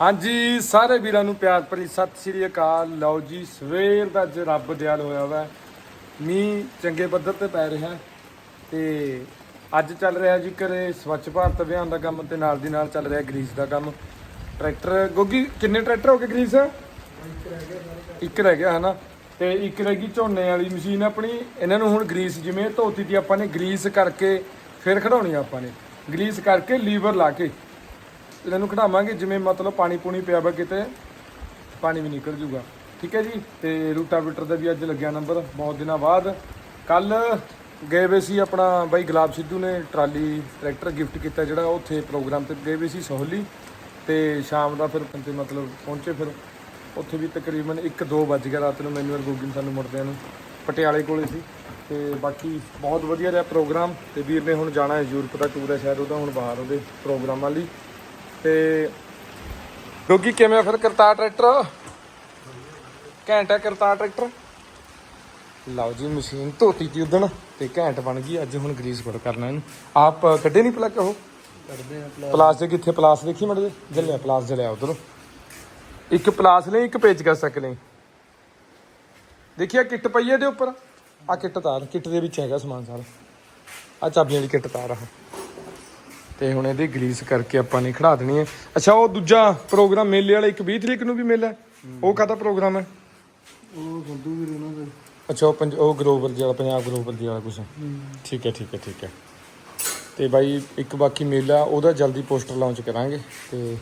ਹਾਂਜੀ, ਸਾਰੇ ਵੀਰਾਂ ਨੂੰ ਪਿਆਰ ਭਰੀ ਸਤਿ ਸ੍ਰੀ ਅਕਾਲ। ਲਓ ਜੀ, ਸਵੇਰ ਦਾ ਅੱਜ ਰੱਬ ਦਿਆਲ ਹੋਇਆ ਵਾ। ਮੀਂਹ ਚੰਗੇ ਪੱਧਰ ਤੇ ਪੈ ਰਿਹਾ। ਤੇ ਅੱਜ ਚੱਲ ਰਿਹਾ ਜੀ ਘਰੇ ਸਵੱਛ ਭਾਰਤ ਅਭਿਆਨ ਦਾ ਕੰਮ ਤੇ ਨਾਲ ਦੀ ਨਾਲ ਚੱਲ ਰਿਹਾ ਗਰੀਸ ਦਾ ਕੰਮ। ਟਰੈਕਟਰ, ਗੋਗੀ, ਕਿੰਨੇ ਟਰੈਕਟਰ ਹੋ ਗਏ ਗਰੀਸ? ਇੱਕ ਰਹਿ ਗਿਆ, ਹਨਾ? ਤੇ ਇੱਕ ਰਹਿ ਗਈ ਝੋਨੇ ਵਾਲੀ ਮਸ਼ੀਨ ਆਪਣੀ। ਇਹਨਾਂ ਨੂੰ ਹੁਣ ਗਰੀਸ ਜਿਵੇਂ ਧੋਤੀ ਦੀ ਆਪਾਂ ਨੇ ਗਰੀਸ ਕਰਕੇ ਫਿਰ ਖੜਾਉਣੀ ਆਪਾਂ ਨੇ। ਗਰੀਸ ਕਰਕੇ ਲੀਵਰ ਲਾ ਕੇ। ਇਹਨਾਂ ਨੂੰ ਖੜਾਵਾਂਗੇ, ਜਿਵੇਂ ਮਤਲਬ ਪਾਣੀ ਪੂਣੀ ਪਿਆ ਵਾ ਕਿਤੇ, ਪਾਣੀ ਵੀ ਨਿਕਲ ਜੂਗਾ। ਠੀਕ ਹੈ ਜੀ? ਤੇ ਰੂਟਾਵੀਟਰ ਦਾ ਵੀ ਅੱਜ ਲੱਗਿਆ ਨੰਬਰ, ਬਹੁਤ ਦਿਨਾਂ ਬਾਅਦ। ਕੱਲ ਗਏ ਵੇ ਸੀ ਆਪਣਾ ਬਾਈ ਗੁਲਾਬ ਸਿੱਧੂ ਨੇ ਟਰਾਲੀ ਟਰੈਕਟਰ ਗਿਫਟ ਕੀਤਾ, ਜਿਹੜਾ ਉੱਥੇ ਪ੍ਰੋਗਰਾਮ ਤੇ ਗਏ ਵੇ ਸੀ ਸੋਹਲੀ। ਤੇ ਸ਼ਾਮ ਦਾ ਫਿਰ ਤੇ ਮਤਲਬ ਪਹੁੰਚੇ ਫਿਰ, ਉੱਥੇ ਵੀ ਤਕਰੀਬਨ 1-2 ਵੱਜ ਗਿਆ ਰਾਤ ਨੂੰ ਮੈਨੂੰ ਔਰ ਗੋਗੀ ਨੂੰ ਸਾਨੂੰ ਮੁੜਦਿਆਂ ਨੂੰ। ਪਟਿਆਲੇ ਕੋਲੇ ਸੀ। ਤੇ ਬਾਕੀ ਬਹੁਤ ਵਧੀਆ ਰਿਹਾ ਪ੍ਰੋਗਰਾਮ। ਤੇ ਵੀਰ ਨੇ ਹੁਣ ਜਾਣਾ ਹੈ ਯੂਰਪ ਦਾ ਟੂਰ ਹੈ ਸ਼ਾਇਦ ਉਹਦਾ, ਹੁਣ ਬਾਹਰ ਉਹਦੇ ਪ੍ਰੋਗਰਾਮਾਂ ਲਈ। ਤੇ ਗੋਗੀ ਕਿਵੇਂ ਫਿਰ ਕਰਤਾਰ ਟਰੈਕਟਰ? ਘੈਂਟਾ ਕਰਤਾਰ ਟਰੈਕਟਰ? ਲਓ ਜੀ ਮਸ਼ੀਨ ਧੋਤੀ ਤੀ ਉਦਣ ਤੇ ਘੈਂਟ ਬਣ ਗਈ ਅੱਜ ਹੁਣ ਗਰੀਸ ਗੁੜ ਕਰਨਾ ਇਹਨੂੰ। ਆਪ ਕੱਢੇ ਨਹੀਂ ਪਲੱਗ ਉਹ? ਕਰਦੇ ਆ ਪਲਾਸ। ਦੇ ਕਿੱਥੇ ਪਲਾਸ ਦੇਖੀ ਮੜੇ ਜਲਿਆ ਪਲਾਸ ਜਲਿਆ ਉਧਰ। ਇੱਕ ਪਲਾਸ ਲਈ ਇੱਕ ਪੇਚ ਕਰ ਸਕ ਲਈ। ਦੇਖਿਆ ਕਿੱਟ ਪਈ ਹੈ ਇਹਦੇ ਉੱਪਰ? ਆ ਕਿੱਟ ਤਾਰ ਕਿੱਟ ਦੇ ਵਿੱਚ ਹੈਗਾ ਸਮਾਨ ਸਾਰਾ। ਆ ਚਾਬੀਆਂ ਦੀ ਕਿੱਟ ਤਾਰ ਆ। ਤੇ ਹੁਣ ਇਹਦੀ ਗਰੀਸ ਕਰਕੇ ਆਪਾਂ ਨੇ ਖੜਾ ਦੇਣੀ ਹੈ। ਅੱਛਾ ਉਹ ਦੂਜਾ ਪ੍ਰੋਗਰਾਮ ਮੇਲੇ ਵਾਲਾ ਇੱਕ 20 ਤਰੀਕ ਨੂੰ ਵੀ ਮੇਲਾ ਹੈ? ਉਹ ਕਾਹਦਾ ਪ੍ਰੋਗਰਾਮ ਹੈ? ਉਹ ਬੰਦੂ ਵੀਰ ਉਹਨਾਂ ਦਾ। ਅੱਛਾ ਉਹ ਪੰਜ ਉਹ ਗਲੋਬਲ ਜਿਹੜਾ ਪੰਜਾਬ ਗਲੋਬਲ ਦੀ ਵਾਲਾ ਕੁਛ ਠੀਕ ਹੈ ਠੀਕ ਹੈ ਠੀਕ ਹੈ। ਤੇ ਬਾਈ ਇੱਕ ਬਾਕੀ ਮੇਲਾ ਉਹਦਾ ਜਲਦੀ ਪੋਸਟਰ ਲਾਂਚ ਕਰਾਂਗੇ ਤੇ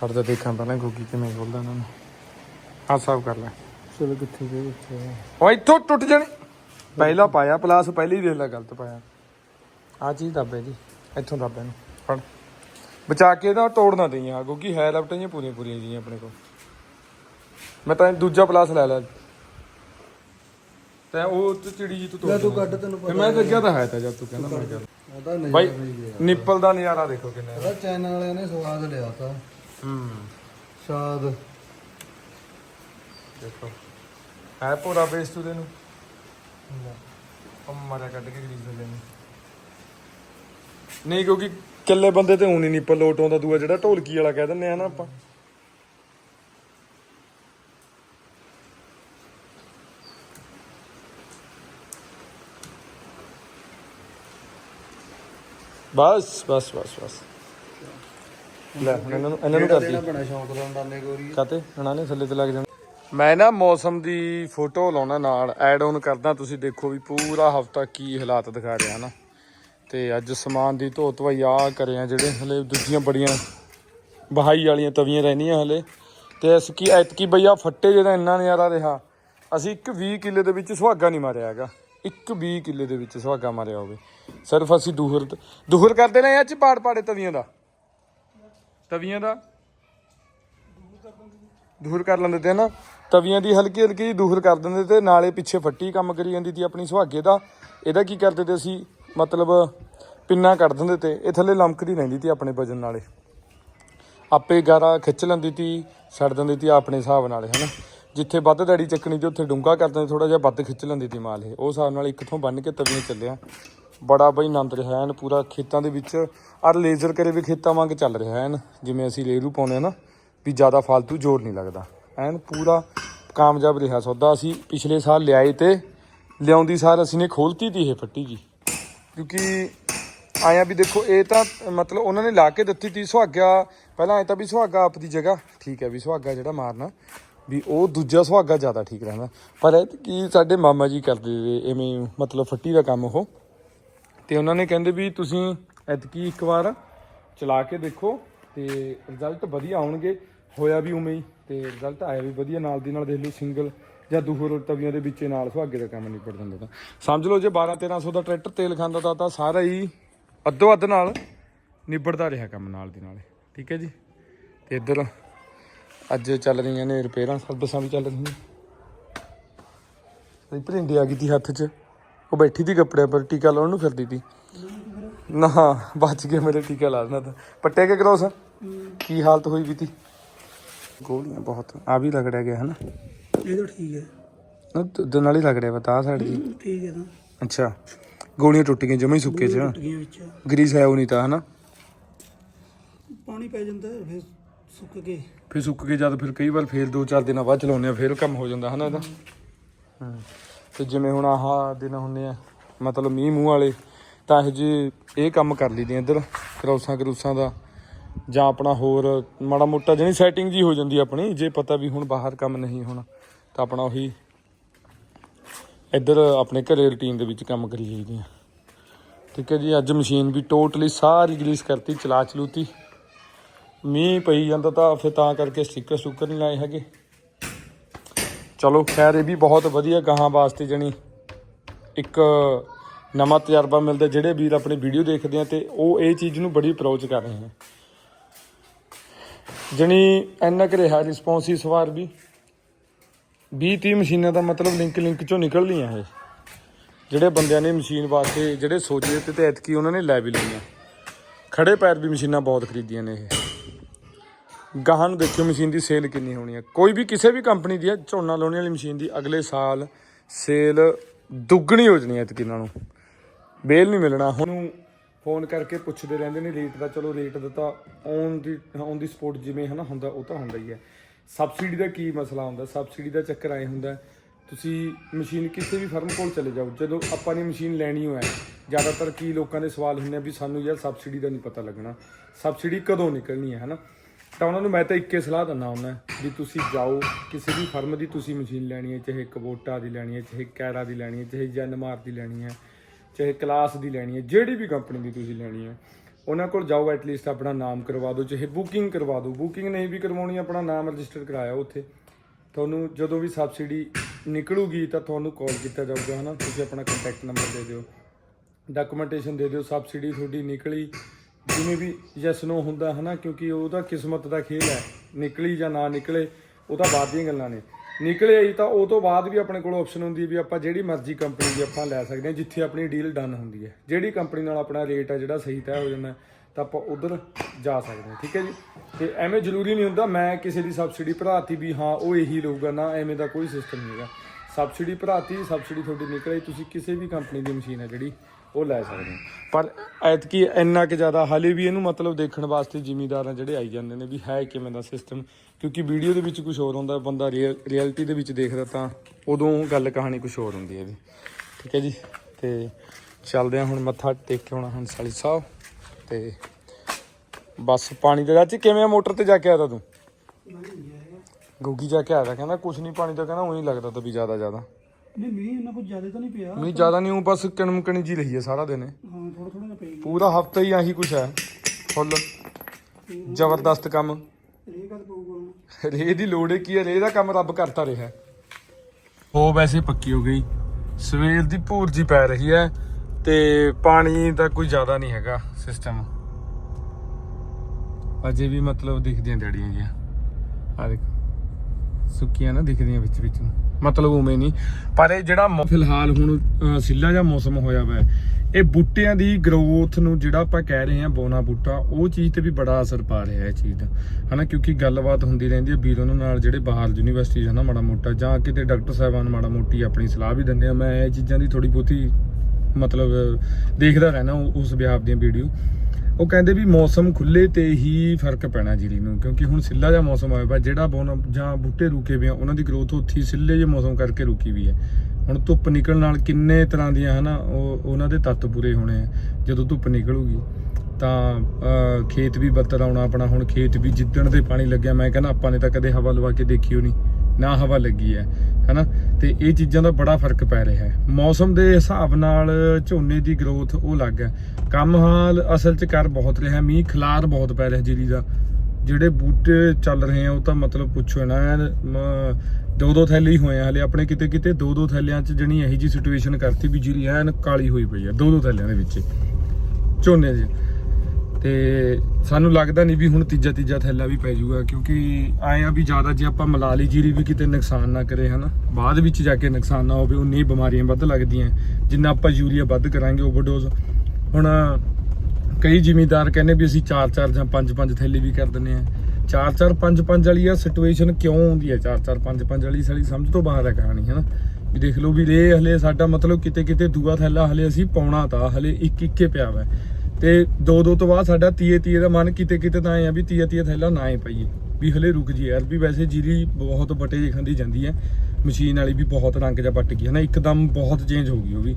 ਖੜਦਾ ਦੇਖਾਂ ਪਹਿਲਾਂ ਗੋਗੀ ਕਿਵੇਂ ਖੋਲਦਾ ਇਹਨਾਂ ਨੂੰ। ਆਹ ਸਾਫ਼ ਕਰ ਲੈ। ਚਲੋ ਕਿੱਥੇ ਗਏ ਇੱਥੇ ਉਹ ਇੱਥੋਂ ਟੁੱਟ ਜਾਣੀ। ਪਹਿਲਾ ਪਾਇਆ ਪਲਾਸ ਪਹਿਲੀ ਦੇਖ ਲੈ ਗਲਤ ਪਾਇਆ। ਆ ਚੀਜ਼ ਦੱਬੇ ਜੀ ਇੱਥੋਂ ਦੱਬ ਇਹਨੂੰ ਫੜ। ਬਚਾ ਕੇ ਇਹਦਾ ਤੋੜ ਨਾ ਦਈਆਂ ਕਿਉਂਕਿ ਹੈ ਲੈਪਟਾਂ ਜੀਆਂ ਪੂਰੀਆਂ ਪੂਰੀਆਂ ਜੀਆਂ ਆਪਣੇ ਕੋਲ। ਮੈਂ ਤਾਂ ਦੂਜਾ ਪਲਾਸ ਲੈ ਲਿਆ। ਤੇ ਉਹ ਤੇ ਚਿੜੀ ਜੀ ਤੂੰ ਤੋੜ ਤੂੰ। ਕੱਢ ਤੈਨੂੰ ਪਤਾ ਮੈਂ ਲੱਗਿਆ ਤਾਂ ਹੈ ਤਾਂ ਜਦ ਤੂੰ ਕਹਿੰਦਾ ਮੈਂ ਕਿਹਾ ਉਹਦਾ ਨਹੀਂ ਬਾਈ ਨਿੱਪਲ ਦਾ ਨਜ਼ਾਰਾ ਦੇਖੋ ਕਿੰਨਾ। ਉਹਦਾ ਚੈਨਲ ਵਾਲਿਆਂ ਨੇ ਸਵਾਦ ਲਿਆ ਤਾ। ਹੂੰ। ਸ਼ਾਦ। ਦੇਖੋ। ਹੈ ਪੂਰਾ ਬੇਸ ਤੂੰ ਦੇ ਨੂੰ ਉਹ ਮਾਰਿਆ ਕੱਢ ਕੇ ਗਰੀਸ ਦੇ ਨੂੰ। ਨਹੀਂ ਕਿਉਂਕਿ ਇਕੱਲੇ ਬੰਦੇ ਤੇ ਹੁਣ ਹੀ ਨਿੱਪਲ ਲੋਟ ਆਉਂਦਾ ਦੂਆ ਜਿਹੜਾ ਢੋਲਕੀ ਵਾਲਾ ਕਹਿ ਦਿੰਦੇ ਆ ਨਾ ਆਪਾਂ। ਬਸ ਬਸ ਬਸ ਬਸ। ਲੈ ਹੁਣ ਇਹਨਾਂ ਨੂੰ ਇਹਨਾਂ ਨੂੰ ਕਰਦੀ ਬਣਾ ਸ਼ੌਂਕ ਦਾ ਡਾਲੇ ਗੋਰੀ? ਕਾਤੇ ਹਣਾ ਨੇ ਥੱਲੇ ਤੇ ਲੱਗ ਜਾਣਾ। ਮੈਂ ਨਾ ਮੌਸਮ ਦੀ ਫੋਟੋ ਲਾਉਣਾ ਨਾਲ ਐਡ ਆਨ ਕਰਦਾ ਤੁਸੀਂ ਦੇਖੋ ਵੀ ਪੂਰਾ ਹਫਤਾ ਕੀ ਹਾਲਾਤ ਦਿਖਾ ਰਿਹਾ ਨਾ ਤੇ ਅੱਜ ਸਮਾਨ ਦੀ ਧੋ ਧਵਾਈ ਆ ਕਰੇ ਆ ਜਿਹੜੇ ਹਲੇ ਦੂਜੀਆਂ ਬੜੀਆਂ ਬਹਾਈ ਵਾਲੀਆਂ ਤਵੀਆਂ ਰਹਿੰਦੀਆਂ ਹਲੇ। ਤੇ ਇਸ ਕੀ ਐਤਕੀ ਬਈਆ ਫੱਟੇ ਜਿਹੜਾ ਇੰਨਾ ਨਜ਼ਾਰਾ ਰਿਹਾ, ਅਸੀਂ ਇੱਕ 20 ਕਿੱਲੇ ਦੇ ਵਿੱਚ ਸੁਹਾਗਾ ਨਹੀਂ ਮਾਰਿਆ ਹੈਗਾ। ਇੱਕ 20 ਕਿੱਲੇ ਦੇ ਵਿੱਚ ਸੁਹਾਗਾ ਮਾਰਿਆ ਹੋਵੇ। ਸਿਰਫ ਅਸੀਂ ਦੂਹਰ ਦੂਹਰ ਕਰਦੇ ਰਹੇ ਅੱਜ ਪਾੜ ਪਾੜੇ ਤਵੀਆਂ ਦਾ? ਤਵੀਆਂ ਦਾ? ਦੂਹਰ ਕਰ ਲੈਂਦੇ ਤੇ ਨਾ ਤਵੀਆਂ ਦੀ ਹਲਕੀ ਹਲਕੀ ਜਿਹੀ ਦੂਰ ਕਰ ਦਿੰਦੇ ਤੇ ਨਾਲੇ ਪਿੱਛੇ ਫੱਟੀ ਕੰਮ ਕਰੀ ਜਾਂਦੀ ਸੀ ਆਪਣੀ ਸੁਹਾਗੇ ਦਾ। ਇਹਦਾ ਕੀ ਕਰਦੇ ਤੇ ਅਸੀਂ? ਮਤਲਬ ਪਿੰਨਾ ਕੱਢ ਦਿੰਦੇ ਤੇ ਇਹ ਥੱਲੇ ਲਮਕਦੀ ਰਹਿੰਦੀ ਤੀ ਆਪਣੇ ਵਜਨ ਨਾਲੇ। ਆਪੇ ਗਾਰਾ ਖਿੱਚ ਲੈਂਦੀ ਤੀ ਛੱਡ ਦਿੰਦੀ ਤੀ ਆਪਣੇ ਹਿਸਾਬ ਨਾਲ, ਹਨਾ? ਜਿੱਥੇ ਵੱਧ ਦੜੀ ਚੱਕਣੀ ਤੇ ਉੱਥੇ ਡੂੰਗਾ ਕਰ ਦਿੰਦੇ ਥੋੜਾ ਜਿਹਾ ਵੱਧ ਖਿੱਚ ਲੈਂਦੀ ਤੀ ਮਾਲ ਇਹ। ਉਹ ਹਿਸਾਬ ਨਾਲ ਇੱਕ ਥੋਂ ਬੰਨ ਕੇ ਤਵੀਆਂ ਚੱਲਿਆ। ਬੜਾ ਬਈ ਆਨੰਦ ਰਿਹਾ ਐਨ ਪੂਰਾ ਖੇਤਾਂ ਦੇ ਵਿੱਚ। ਔਰ ਲੇਜ਼ਰ ਕਰੇ ਵੀ ਖੇਤਾਂ ਵਾਂਗ ਚੱਲ ਰਿਹਾ ਐਨ ਜਿਵੇਂ ਅਸੀਂ ਲੇਰੂ ਪਾਉਂਦੇ ਆ ਨਾ, ਵੀ ਜ਼ਿਆਦਾ ਫालतू ਜ਼ੋਰ ਨਹੀਂ ਲੱਗਦਾ। ਐਨ ਪੂਰਾ ਕਾਮਯਾਬ ਰਿਹਾ ਸੌਦਾ। ਅਸੀਂ ਪਿਛਲੇ ਸਾਲ ਲਿਆਏ ਤੇ ਲਿਆਉਂਦੀ ਸਾਰ ਅਸੀਂ ਨੇ ਖੋਲਤੀ ਤੀ ਇਹ ਫੱਟੀ ਜੀ। ਕਿਉਂਕਿ ਆਇਆ ਵੀ ਦੇਖੋ, ਇਹ ਤਾਂ ਮਤਲਬ ਉਹਨਾਂ ਨੇ ਲਾ ਕੇ ਦਿੱਤੀ ਤੀ ਸੁਹਾਗਾ। ਪਹਿਲਾਂ ਐ ਤਾਂ ਵੀ ਸੁਹਾਗਾ ਆਪਦੀ ਜਗ੍ਹਾ। ਠੀਕ ਹੈ ਵੀ ਸੁਹਾਗਾ ਜਿਹੜਾ ਮਾਰਨਾ, ਵੀ ਉਹ ਦੂਜਾ ਸੁਹਾਗਾ ਜ਼ਿਆਦਾ ਠੀਕ ਰਹਿੰਦਾ। ਪਰ ਇਹ ਕੀ ਸਾਡੇ ਮਾਮਾ ਜੀ ਕਰਦੇ ਤੇ ਐਵੇਂ ਮਤਲਬ ਫੱਟੀ ਦਾ ਕੰਮ ਉਹ। ਤੇ ਉਹਨਾਂ ਨੇ ਕਹਿੰਦੇ ਵੀ ਤੁਸੀਂ ਐਤਕੀ ਇੱਕ ਵਾਰ ਚਲਾ ਕੇ ਦੇਖੋ ਤੇ ਰਿਜ਼ਲਟ ਵਧੀਆ ਆਉਣਗੇ। ਹੋਇਆ ਵੀ ਉਵੇਂ ਹੀ, ਤੇ ਰਿਜ਼ਲਟ ਆਇਆ ਵੀ ਵਧੀਆ। ਨਾਲ ਦੀ ਨਾਲ ਦੇਖ ਲਓ ਸਿੰਗਲ ਜਾਂ ਦੂਹਰ ਤਵੀਆਂ ਦੇ ਵਿੱਚੇ ਨਾਲ ਸੁਹਾਗੇ ਦਾ ਕੰਮ ਨਿਬੜ ਜਾਂਦਾ ਤਾਂ। ਸਮਝ ਲਓ ਜੇ 12 1300 ਦਾ ਟਰੈਕਟਰ ਤੇਲ ਖਾਂਦਾ ਤਾਂ ਤਾਂ ਸਾਰਾ ਹੀ ਅੱਧੋ ਅੱਧ ਨਾਲ ਨਿਬੜਦਾ ਰਿਹਾ ਕੰਮ ਨਾਲ ਦੀ ਨਾਲ। ਠੀਕ ਹੈ ਜੀ? ਤੇ ਇੱਧਰ ਅੱਜ ਚੱਲ ਰਹੀਆਂ ਨੇ ਰਿਪੇਅਰਾਂ ਸਰਵਿਸਾਂ ਵੀ ਚੱਲ ਰਹੀਆਂ। ਸਹੀ ਭਰਿੰਡੀ ਆ ਗਈ ਤੀ ਹੱਥ 'ਚ। ਉਹ ਬੈਠੀ ਤੀ ਕੱਪੜਿਆਂ ਪਰ ਟੀਕਾ ਲਾਉਣ ਨੂੰ ਫਿਰਦੀ ਤੀ। ਨਾ ਬਚ ਗਿਆ ਮੇਰੇ ਟੀਕਾ ਲਾ ਦੇਣਾ ਤਾਂ। ਪੱਟੇ ਕੇ ਕਰੋਸ? ਕੀ ਹਾਲਤ ਹੋਈ ਵੀ ਤੀ? ਗੋਲੀਆਂ ਬਹੁਤ ਆ ਵੀ ਰਗੜਿਆ ਗਿਆ ਹਨਾ? ਇਹ ਤਾਂ ਠੀਕ ਹੈ। ਨਾ ਨਾਲ ਹੀ ਰਗੜਿਆ ਬਤਾ ਸਾਈਡ ਜੀ। ਠੀਕ ਹੈ ਤਾਂ। ਅੱਛਾ। ਗੋਲੀਆਂ ਟੁੱਟ ਗਈਆਂ ਜਮਾ ਹੀ ਸੁੱਕੇ ਚ। ਟੁੱਟ ਗਈਆਂ ਵਿੱਚ। ਗਰੀਸ ਹੈ ਉਹ ਨਹੀਂ ਤਾਂ ਹਨਾ? ਪਾਣੀ ਪੈ ਜਾਂਦਾ ਫਿਰ ਸੁੱਕ ਕੇ ਫਿਰ ਸੁੱਕ ਕੇ ਜਦ ਫਿਰ ਕਈ ਵਾਰ ਫੇਰ 2-4 ਦਿਨਾਂ ਬਾਅਦ ਚਲਾਉਂਦੇ ਆ ਫਿਰ ਕੰਮ ਹੋ ਜਾਂਦਾ ਹਨਾ ਇਹਦਾ? ਹੂੰ। ਤੇ ਜਿਵੇਂ ਹੁਣ ਆਹ ਦਿਨ ਹੁੰਦੇ ਆ ਮਤਲਬ ਮੀਂਹ ਮੂੰਹ ਵਾਲੇ ਤਾਂ ਇਹ ਜੀ ਇਹ ਕੰਮ ਕਰ ਲਈਦੇ ਇੱਧਰ ਕਰੌਸਾਂ ਕਰੂਸਾਂ ਦਾ ਜਾਂ ਆਪਣਾ ਹੋਰ ਮਾੜਾ ਮੋਟਾ ਜਿਹੀ ਸੈਟਿੰਗ ਜੀ ਹੋ ਜਾਂਦੀ ਆਪਣੀ ਜੇ ਪਤਾ ਵੀ ਹੁਣ ਬਾਹਰ ਕੰਮ ਨਹੀਂ ਹੋਣਾ ਤਾਂ ਆਪਣਾ ਉਹੀ ਇੱਧਰ ਆਪਣੇ ਘਰੇ ਰੂਟੀਨ ਦੇ ਵਿੱਚ ਕੰਮ ਕਰੀ ਜਾਈਦੇ ਆ। ਠੀਕ ਹੈ ਜੀ, ਅੱਜ ਮਸ਼ੀਨ ਵੀ ਟੋਟਲੀ ਸਾਰੀ ਗਰੀਸ ਕਰਤੀ, ਚਲਾ ਚਲੂਤੀ। ਮੀਂਹ ਪਈ ਜਾਂਦਾ ਤਾਂ ਫਿਰ ਤਾਂ ਕਰਕੇ ਸਟicker ਸਟੁੱਕਰ ਨਹੀਂ ਲਾਏ ਹੈਗੇ। ਚਲੋ ਖੈਰ, ਇਹ ਵੀ ਬਹੁਤ ਵਧੀਆ ਗਾਹਾਂ ਵਾਸਤੇ ਜਣੀ ਇੱਕ ਨਵਾਂ ਤਜਰਬਾ ਮਿਲਦਾ, ਜਿਹੜੇ ਵੀਰ ਆਪਣੀ ਵੀਡੀਓ ਦੇਖਦੇ ਆ ਤੇ ਉਹ ਇਹ ਚੀਜ਼ ਨੂੰ ਬੜੀ ਅਪਰੋਚ ਕਰ ਰਹੇ ਹਨ ਜਣੀ, ਇੰਨਾ ਕੁ ਰਿਹਾ ਰਿਸਪੌਂਸ ਇਸ ਵਾਰ ਵੀ। 20 30 ਮਸ਼ੀਨਾਂ ਦਾ ਮਤਲਬ ਲਿੰਕ ਲਿੰਕ ਚੋਂ ਨਿਕਲ ਲਈਆਂ ਇਹ। ਜਿਹੜੇ ਬੰਦਿਆਂ ਨੇ ਮਸ਼ੀਨ ਵਾਸਤੇ ਜਿਹੜੇ ਸੋਚੇ ਤੇ ਤੇ ਐਤਕੀ ਉਹਨਾਂ ਨੇ ਲੈ ਵੀ ਲਈਆਂ। ਖੜੇ ਪੈਰ ਵੀ ਮਸ਼ੀਨਾਂ ਬਹੁਤ ਖਰੀਦੀਆਂ ਨੇ ਇਹ। ਗਾਹਾਂ ਨੂੰ ਦੇਖਿਓ ਮਸ਼ੀਨ ਦੀ ਸੇਲ ਕਿੰਨੀ ਹੋਣੀ ਹੈ ਕੋਈ ਵੀ ਕਿਸੇ ਵੀ ਕੰਪਨੀ ਦੀ ਹੈ ਝੋਨਾ ਲਾਉਣ ਵਾਲੀ ਮਸ਼ੀਨ ਦੀ ਅਗਲੇ ਸਾਲ ਸੇਲ ਦੁੱਗਣੀ ਹੋ ਜਣੀ ਹੈ ਐਤਕੀ ਨਾਲੋਂ। ਬੇਲ ਨਹੀਂ ਮਿਲਣਾ। ਹੁਣ ਫੋਨ ਕਰਕੇ ਪੁੱਛਦੇ ਰਹਿੰਦੇ ਨੇ, ਰੇਟ ਦਾ ਚਲੋ ਰੇਟ ਦਾ ਤਾਂ on the on the support ਜਿਵੇਂ ਹਨਾ ਹੁੰਦਾ, ਉਹ ਤਾਂ ਹੁੰਦਾ ਹੀ ਹੈ ਸਬਸਿਡੀ ਦਾ ਕੀ ਮਸਲਾ ਹੁੰਦਾ? ਸਬਸਿਡੀ ਦਾ ਚੱਕਰ ਆਏ ਹੁੰਦਾ, ਤੁਸੀਂ ਮਸ਼ੀਨ ਕਿਸੇ ਵੀ ਫਰਮ ਕੋਲ ਚਲੇ ਜਾਓ, ਜਦੋਂ ਆਪਾਂ ਨੇ ਮਸ਼ੀਨ ਲੈਣੀ ਹੋਇਆ ਜ਼ਿਆਦਾਤਰ ਕੀ ਲੋਕਾਂ ਦੇ ਸਵਾਲ ਹੁੰਦੇ ਆ ਵੀ ਸਾਨੂੰ ਯਾਰ ਸਬਸਿਡੀ ਦਾ ਨਹੀਂ ਪਤਾ ਲੱਗਣਾ। ਸਬਸਿਡੀ ਕਦੋਂ ਨਿਕਲਣੀ ਹੈ, ਹਨਾ? ਤਾਂ ਉਹਨਾਂ ਨੂੰ ਮੈਂ ਤਾਂ ਇੱਕੇ ਸਲਾਹ ਦਿੰਦਾ ਹੁੰਦਾ, ਵੀ ਤੁਸੀਂ ਜਾਓ, ਕਿਸੇ ਵੀ ਫਰਮ ਦੀ ਤੁਸੀਂ ਮਸ਼ੀਨ ਲੈਣੀ ਹੈ, ਚਾਹੇ ਕਬੋਟਾ ਦੀ ਲੈਣੀ ਹੈ, ਚਾਹੇ ਕੈਰਾ ਦੀ ਲੈਣੀ ਹੈ, ਚਾਹੇ ਜਨਮਾਰ ਦੀ ਲੈਣੀ ਹੈ, ਚਾਹੇ ਕਲਾਸ ਦੀ ਲੈਣੀ ਹੈ, ਜਿਹੜੀ ਵੀ ਕੰਪਨੀ ਦੀ ਤੁਸੀਂ ਲੈਣੀ ਹੈ। ਉਹਨਾਂ ਕੋਲ ਜਾਓ ਐਟਲੀਸਟ ਆਪਣਾ ਨਾਮ ਕਰਵਾ ਦਿਓ ਚਾਹੇ ਬੁਕਿੰਗ ਕਰਵਾ ਦਿਓ। ਬੁਕਿੰਗ ਨਹੀਂ ਵੀ ਕਰਵਾਉਣੀ, ਆਪਣਾ ਨਾਮ ਰਜਿਸਟਰ ਕਰਾਇਆ ਉੱਥੇ। ਤੁਹਾਨੂੰ ਜਦੋਂ ਵੀ ਸਬਸਿਡੀ ਨਿਕਲੂਗੀ ਤਾਂ ਤੁਹਾਨੂੰ ਕਾਲ ਕੀਤਾ ਜਾਊਗਾ, ਹਨਾ? ਤੁਸੀਂ ਆਪਣਾ ਕੰਟੈਕਟ ਨੰਬਰ ਦੇ ਦਿਓ। ਡਾਕੂਮੈਂਟੇਸ਼ਨ ਦੇ ਦਿਓ ਸਬਸਿਡੀ ਤੁਹਾਡੀ ਨਿਕਲੀ। ਜਿਵੇਂ ਵੀ ਯੈਸ ਨੋ ਹੁੰਦਾ, ਹਨਾ? ਕਿਉਂਕਿ ਉਹਦਾ ਕਿਸਮਤ ਦਾ ਖੇਲ ਹੈ। ਨਿਕਲੀ ਜਾਂ ਨਾ ਨਿਕਲੇ, ਉਹ ਤਾਂ ਬਾਅਦ ਦੀਆਂ ਗੱਲਾਂ ਨੇ। ਨਿਕਲੇ ਆਈ ਤਾਂ ਉਹ ਤੋਂ ਬਾਅਦ ਵੀ ਆਪਣੇ ਕੋਲ ਆਪਸ਼ਨ ਹੁੰਦੀ ਹੈ ਵੀ ਆਪਾਂ ਜਿਹੜੀ ਮਰਜ਼ੀ ਕੰਪਨੀ ਦੀ ਆਪਾਂ ਲੈ ਸਕਦੇ ਹਾਂ, ਜਿੱਥੇ ਆਪਣੀ ਡੀਲ ਡਨ ਹੁੰਦੀ ਹੈ। ਜਿਹੜੀ ਕੰਪਨੀ ਨਾਲ ਆਪਣਾ ਰੇਟ ਆ ਜਿਹੜਾ ਸਹੀ ਤੈਅ ਹੋ ਜਾਂਦਾ, ਤਾਂ ਆਪਾਂ ਉਧਰ ਜਾ ਸਕਦੇ ਹਾਂ, ਠੀਕ ਹੈ ਜੀ? ਤੇ ਐਵੇਂ ਜ਼ਰੂਰੀ ਨਹੀਂ ਹੁੰਦਾ, ਮੈਂ ਕਿਸੇ ਦੀ ਸਬਸਿਡੀ ਭਰਾਤੀ ਵੀ ਹਾਂ, ਉਹ ਇਹੀ ਲਊਗਾ ਨਾ, ਐਵੇਂ ਦਾ ਕੋਈ ਸਿਸਟਮ ਨਹੀਂ ਹੈਗਾ। ਸਬਸਿਡੀ ਭਰਾਤੀ ਸਬਸਿਡੀ ਤੁਹਾਡੀ ਨਿਕਲ ਆਈ ਤੁਸੀਂ ਕਿਸੇ ਵੀ ਕੰਪਨੀ ਦੀ ਮਸ਼ੀਨ ਹੈ ਜਿਹੜੀ ਉਹ ਲੈ ਸਕਦੇ ਹੋ। ਪਰ ਐਤਕੀ ਇੰਨਾ ਕਿ ਜ਼ਿਆਦਾ ਹਾਲੇ ਵੀ ਇਹਨੂੰ ਮਤਲਬ ਦੇਖਣ ਵਾਸਤੇ ਜ਼ਿਮੀਦਾਰ ਜਿਹੜੇ ਆਈ ਜਾਂਦੇ ਨੇ ਵੀ ਹੈ ਕਿਵੇਂ ਦਾ ਸਿਸਟਮ ਕਿਉਂਕਿ ਵੀਡੀਓ ਦੇ ਵਿੱਚ ਕੁਝ ਹੋਰ ਹੁੰਦਾ ਬੰਦਾ ਰਿਐਲਿਟੀ ਦੇ ਵਿੱਚ ਦੇਖਦਾ ਤਾਂ ਉਦੋਂ ਗੱਲ ਕਹਾਣੀ ਕੁਝ ਹੋਰ ਹੁੰਦੀ ਹੈ ਇਹਦੀ ਠੀਕ ਹੈ ਜੀ ਤੇ ਚੱਲਦੇ ਆ ਹੁਣ ਮੱਥਾ ਟੇਕ ਕੇ ਆਉਣਾ ਹੁਣ ਸਾਲੀ ਸਾਹਿਬ ਤੇ ਬਸ ਪਾਣੀ ਦੇ ਵਿੱਚ ਕਿਵੇਂ ਆ ਮੋਟਰ ਤੇ ਜਾ ਕੇ ਆਇਆ ਤਾ ਤੂੰ? ਗੋਗੀ ਜਾ ਕੇ ਆਇਆ ਤਾ ਕਹਿੰਦਾ ਕੁਝ ਨਹੀਂ ਪਾਣੀ ਦਾ ਕਹਿੰਦਾ ਉਹੀ ਲੱਗਦਾ ਤਾਂ ਵੀ ਜ਼ਿਆਦਾ ਜ਼ਿਆਦਾ ਨਹੀਂ ਮੀਂਹ ਇਹਨਾਂ ਕੁਝ ਜ਼ਿਆਦਾ ਤਾਂ ਨਹੀਂ ਪਿਆ। ਨਹੀਂ ਜ਼ਿਆਦਾ ਨਹੀਂ ਉਹ ਬਸ ਕਣਮ ਕਣੀ ਜੀ ਰਹੀ ਹੈ ਸਾਰਾ ਦਿਨ। ਇਹ। ਹਾਂ ਥੋੜਾ ਥੋੜਾ ਜਿਹਾ ਪਈ ਪੂਰਾ ਹਫਤਾ ਹੀ ਆਹੀ ਕੁਛ ਹੈ ਫੁੱਲ। ਜ਼ਬਰਦਸਤ ਕੰਮ। ਇਹ ਪਊਗਾ ਦੀ ਲੋੜ ਹੈ ਕੀ ਹੈ ਰੇ ਦਾ ਕੰਮ ਰੱਬ ਕਰਤਾ ਰਿਹਾ। ਉਹ ਵੈਸੇ ਪੱਕੀ ਹੋ ਗਈ। ਸਵੇਰ ਦੀ ਭੂਰ ਜੀ ਪੈ ਰਹੀ ਹੈ ਤੇ ਪਾਣੀ ਦਾ ਕੋਈ ਜ਼ਿਆਦਾ ਨਹੀਂ ਹੈਗਾ ਸਿਸਟਮ ਅਜੇ ਵੀ ਮਤਲਬ ਦਿਖਦੀਆਂ ਡੜੀਆਂ ਜੀਆਂ ਆ ਦੇਖੋ। ਸੁੱਕੀਆਂ ਨਾ ਦਿਖਦੀਆਂ ਵਿੱਚ ਵਿੱਚ ਨੂੰ। ਮਤਲਬ ਉਵੇਂ ਨਹੀਂ। ਪਰ ਇਹ ਜਿਹੜਾ ਮੌ- ਫਿਲਹਾਲ ਹੁਣ ਅਹ, ਸਿੱਲਾ ਜਿਹਾ ਮੌਸਮ ਹੋਇਆ ਵਾ ਇਹ ਬੂਟਿਆਂ ਦੀ ਗਰੋਥ ਨੂੰ ਜਿਹੜਾ ਆਪਾਂ ਕਹਿ ਰਹੇ ਹਾਂ ਬੋਨਾ ਬੂਟਾ ਉਹ ਚੀਜ਼ ਤੇ ਵੀ ਬੜਾ ਅਸਰ ਪਾ ਰਿਹਾ ਹੈ ਇਹ ਚੀਜ਼ ਦਾ। ਹਨਾ ਕਿਉਂਕਿ ਗੱਲਬਾਤ ਹੁੰਦੀ ਰਹਿੰਦੀ ਹੈ ਵੀਰ ਉਹਨਾਂ ਨਾਲ ਜਿਹੜੇ ਬਾਹਰ ਯੂਨੀਵਰਸਿਟੀ ਹਨਾ ਮਾੜਾ ਮੋਟਾ ਜਾਂ ਕਿਤੇ ਡਾਕਟਰ ਸਾਹਿਬਾਨ ਮਾੜਾ ਮੋਟੀ ਆਪਣੀ ਸਲਾਹ ਵੀ ਦਿੰਦੇ ਆ। ਮੈਂ ਇਹ ਚੀਜ਼ਾਂ ਦੀ ਥੋੜੀ ਬਹੁਤੀ ਮਤਲਬ ਦੇਖਦਾ ਰਹਿਣਾ ਉਹ- ਉਸ ਵਿਆਪ ਦੀਆਂ ਵੀਡੀਓ ਉਹ ਕਹਿੰਦੇ ਵੀ ਮੌਸਮ ਖੁੱਲੇ ਤੇ ਹੀ ਫ਼ਰਕ ਪੈਣਾ ਜੀਰੀ ਨੂੰ, ਕਿਉਂਕਿ ਹੁਣ ਸਿੱਲਾ ਜਿਹਾ ਮੌਸਮ ਹੋਇਆ ਪਿਆ ਜਿਹੜਾ ਬੋਨ ਜਾਂ ਬੂਟੇ ਰੁਕੇ ਵੀ ਆ, ਉਹਨਾਂ ਦੀ ਗਰੋਥ ਉੱਥੀ ਸਿੱਲੇ ਜਿਹੇ ਮੌਸਮ ਕਰਕੇ ਰੁਕੀ ਵੀ ਹੈ। ਹੁਣ ਧੁੱਪ ਨਿਕਲਣ ਨਾਲ ਕਿੰਨੇ ਤਰ੍ਹਾਂ ਦੀਆਂ ਹਨਾ, ਉਹ, ਉਹਨਾਂ ਦੇ ਤੱਤ ਪੂਰੇ ਹੋਣੇ ਆ, ਜਦੋਂ ਧੁੱਪ ਨਿਕਲੂਗੀ। ਤਾਂ ਖੇਤ ਵੀ ਬੱਤਰ ਆਉਣਾ ਆਪਣਾ, ਹੁਣ ਖੇਤ ਵੀ ਜਿੱਦਣ ਦੇ ਪਾਣੀ ਲੱਗਿਆ, ਮੈਂ ਕਹਿੰਦਾ ਆਪਾਂ ਨੇ ਤਾਂ ਕਦੇ ਹਵਾ ਲਵਾ ਕੇ ਦੇਖੀ ਹੋ ਨਹੀਂ ਨਾ ਹਵਾ ਲੱਗੀ ਹੈ ਹਨਾ? ਤੇ ਇਹ ਚੀਜ਼ਾਂ ਦਾ ਬੜਾ ਫ਼ਰਕ ਪੈ ਰਿਹਾ ਹੈ। ਮੌਸਮ ਦੇ ਹਿਸਾਬ ਨਾਲ ਝੋਨੇ ਦੀ ਗਰੋਥ ਉਹ ਲੱਗ ਹੈ। ਕੰਮ ਹਾਲ ਅਸਲ 'ਚ ਕਰ ਬਹੁਤ ਰਿਹਾ ਮੀਂਹ ਖਲਾਰ ਬਹੁਤ ਪੈ ਰਿਹਾ ਜੀਰੀ ਦਾ। ਜਿਹੜੇ ਬੂਟੇ ਚੱਲ ਰਹੇ ਆ ਉਹ ਤਾਂ ਮਤਲਬ ਪੁੱਛੋ ਨਾ ਐਨ, ਦੋ ਦੋ ਥੈਲੇ ਹੀ ਹੋਏ ਆ। ਹਲੇ ਆਪਣੇ ਕਿਤੇ ਕਿਤੇ ਦੋ ਦੋ ਥੈਲਿਆਂ 'ਚ ਜਣੀ ਇਹੀ ਜੀ ਸਿਚੁਏਸ਼ਨ ਕਰਤੀ ਵੀ ਜੀਰੀ ਐਨ ਕਾਲੀ ਹੋਈ ਪਈ ਆ ਦੋ ਦੋ ਥੈਲਿਆਂ ਦੇ ਵਿੱਚ। ਝੋਨੇ ਦੇ। ਤੇ ਸਾਨੂੰ ਲੱਗਦਾ ਨਹੀਂ ਵੀ ਹੁਣ ਤੀਜਾ ਤੀਜਾ ਥੈਲਾ ਵੀ ਪੈ ਜਾਊਗਾ, ਕਿਉਂਕਿ ਆਏ ਆ ਵੀ ਜ਼ਿਆਦਾ ਜੇ ਆਪਾਂ ਮਿਲਾ ਲਈ ਜੀਰੀ ਵੀ ਕਿਤੇ ਨੁਕਸਾਨ ਨਾ ਕਰੇ, ਹਨਾ? ਬਾਅਦ ਵਿੱਚ ਜਾ ਕੇ ਨੁਕਸਾਨ ਨਾ ਹੋਵੇ, ਉਨੀ ਬਿਮਾਰੀਆਂ ਵੱਧ ਲੱਗਦੀਆਂ। ਜਿੰਨਾ ਆਪਾਂ ਯੂਰੀਆ ਵੱਧ ਕਰਾਂਗੇ, ਓਵਰਡੋਜ਼। ਹੁਣ ਕਈ ਜ਼ਿਮੀਦਾਰ ਕਹਿੰਦੇ ਵੀ ਅਸੀਂ 4-4 ਜਾਂ 5-5 ਥੈਲੇ ਵੀ ਕਰ ਦਿੰਦੇ ਆ। 4-4 5-5 ਵਾਲੀ ਆ ਸਿਚੁਏਸ਼ਨ ਕਿਉਂ ਆਉਂਦੀ ਹੈ 4-4 5-5 ਵਾਲੀ ਸਾਲੀ ਸਮਝ ਤੋਂ ਬਾਹਰ ਹੈ ਕਹਾਣੀ, ਹਨਾ? ਵੀ ਦੇਖ ਲਓ ਵੀ ਇਹ ਹਲੇ ਸਾਡਾ ਮਤਲਬ ਕਿਤੇ ਕਿਤੇ ਦੂਆ ਥੈਲਾ ਹਲੇ ਅਸੀਂ ਪਾਉਣਾ ਤਾਂ ਹਲੇ ਇੱਕ ਇੱਕੇ ਪਿਆ ਵਾ। ਤੇ ਦੋ ਦੋ ਤੋਂ ਬਾਅਦ ਸਾਡਾ ਤੀਏ ਤੀਏ ਦਾ ਮਨ ਕਿਤੇ ਕਿਤੇ ਤਾਂ ਐ ਆ ਵੀ ਤੀਏ ਤੀਏ ਥੈਲਾ ਨਾ ਹੀ ਪਾਈਏ। ਵੀ ਹਲੇ ਰੁਕ ਜੀ ਯਾਰ, ਵੀ ਵੈਸੇ ਜੀਰੀ ਬਹੁਤ ਬਟੇ ਜੇ ਖਾਂਦੀ ਜਾਂਦੀ ਹੈ ਮਸ਼ੀਨ ਵਾਲੀ ਵੀ ਬਹੁਤ ਰੰਗ ਜਾ ਪੱਟ ਗਈ ਹੈ ਨਾ ਇੱਕਦਮ ਬਹੁਤ ਚੇਂਜ ਹੋ ਗਈ ਉਹ ਵੀ।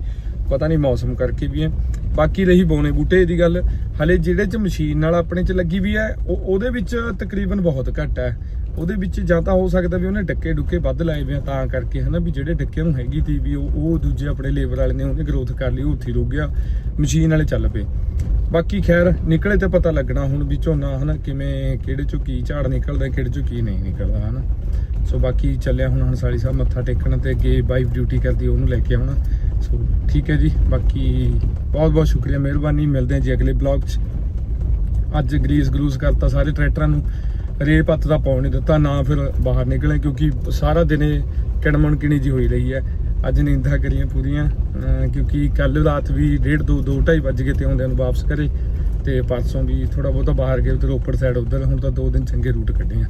ਪਤਾ ਨਹੀਂ ਮੌਸਮ ਕਰਕੇ ਵੀ ਹੈ ਬਾਕੀ ਰਹੀ ਬੋਨੇ ਬੂਟੇ ਦੀ ਗੱਲ। ਹਲੇ ਜਿਹੜੇ ਚ ਮਸ਼ੀਨ ਨਾਲ ਆਪਣੇ ਚ ਲੱਗੀ ਵੀ ਹੈ ਉਹ ਉਹਦੇ ਵਿੱਚ ਤਕਰੀਬਨ ਬਹੁਤ ਘੱਟ ਹੈ ਉਹਦੇ ਵਿੱਚ ਜਾਂ ਤਾਂ ਹੋ ਸਕਦਾ ਵੀ ਉਹਨੇ ਡੱਕੇ ਡੁੱਕੇ ਵੱਧ ਲਾਏ ਵੇ ਤਾਂ ਕਰਕੇ, ਹਨਾ, ਵੀ ਜਿਹੜੇ ਡੱਕੇ ਨੂੰ ਹੈਗੀ ਤੀ ਵੀ ਉਹ ਉਹ ਦੂਜੇ ਆਪਣੇ ਲੇਬਰ ਵਾਲੇ ਨੇ ਉਹਨੇ ਗਰੋਥ ਕਰ ਲਈ, ਉਹ ਉੱਥੇ ਹੀ ਰੁਕ ਗਿਆ ਮਸ਼ੀਨ ਵਾਲੇ ਚੱਲ ਪਏ। ਬਾਕੀ ਖੈਰ, ਨਿਕਲੇ ਤੇ ਪਤਾ ਲੱਗਣਾ ਹੁਣ ਵੀ ਝੋਨਾ, ਹਨਾ, ਕਿਵੇਂ, ਕਿਹੜੇ ਚੋਂ ਕੀ ਝਾੜ ਨਿਕਲਦਾ, ਕਿਹੜੇ ਚੋਂ ਕੀ ਨਹੀਂ ਨਿਕਲਦਾ, ਹਨਾ। ਸੋ ਬਾਕੀ ਚੱਲਿਆ ਹੁਣ ਹੰਸਾਲੀ ਸਾਹਿਬ ਮੱਥਾ ਟੇਕਣ ਤੇ ਅੱਗੇ ਵਾਈਫ ਡਿਊਟੀ ਕਰਦੀ, ਉਹਨੂੰ ਲੈ ਕੇ ਆਉਣਾ। ਸੋ ਠੀਕ ਹੈ ਜੀ, ਬਾਕੀ ਬਹੁਤ ਬਹੁਤ ਸ਼ੁਕਰੀਆ, ਮਿਹਰਬਾਨੀ, ਮਿਲਦੇ ਹਾਂ ਜੀ ਅਗਲੇ ਬਲੌਗ 'ਚ। ਅੱਜ ਗਰੀਸ ਗਰੂਸ ਕਰਤਾ ਸਾਰੇ ਟਰੈਕਟਰਾਂ ਨੂੰ। ਰੇ ਪੱਤ ਦਾ ਪਾਉਣ ਨਹੀਂ ਦਿੱਤਾ, ਨਾ ਫਿਰ ਬਾਹਰ ਨਿਕਲੇ, ਕਿਉਂਕਿ ਸਾਰਾ ਦਿਨ ਕਿਣਮਣ ਕਿਣੀ ਜੀ ਹੋਈ ਰਹੀ ਹੈ। ਅੱਜ ਨੀਂਦਾਂ ਕਰੀਆਂ ਪੂਰੀਆਂ ਕਿਉਂਕਿ ਕੱਲ ਰਾਤ ਵੀ 1:30 2 2:30 ਵੱਜ ਗਏ ਤੇ ਆਉਂਦਿਆਂ ਨੂੰ ਵਾਪਸ ਕਰੇ ਤੇ ਪਰਸੋਂ ਵੀ ਥੋੜਾ ਬਹੁਤਾ ਬਾਹਰ ਗਏ ਤੇ ਰੋਪੜ ਸਾਈਡ ਉਧਰ, ਹੁਣ ਤਾਂ ਦੋ ਦਿਨ ਚੰਗੇ ਰੂਟ ਕੱਢੇ ਆ।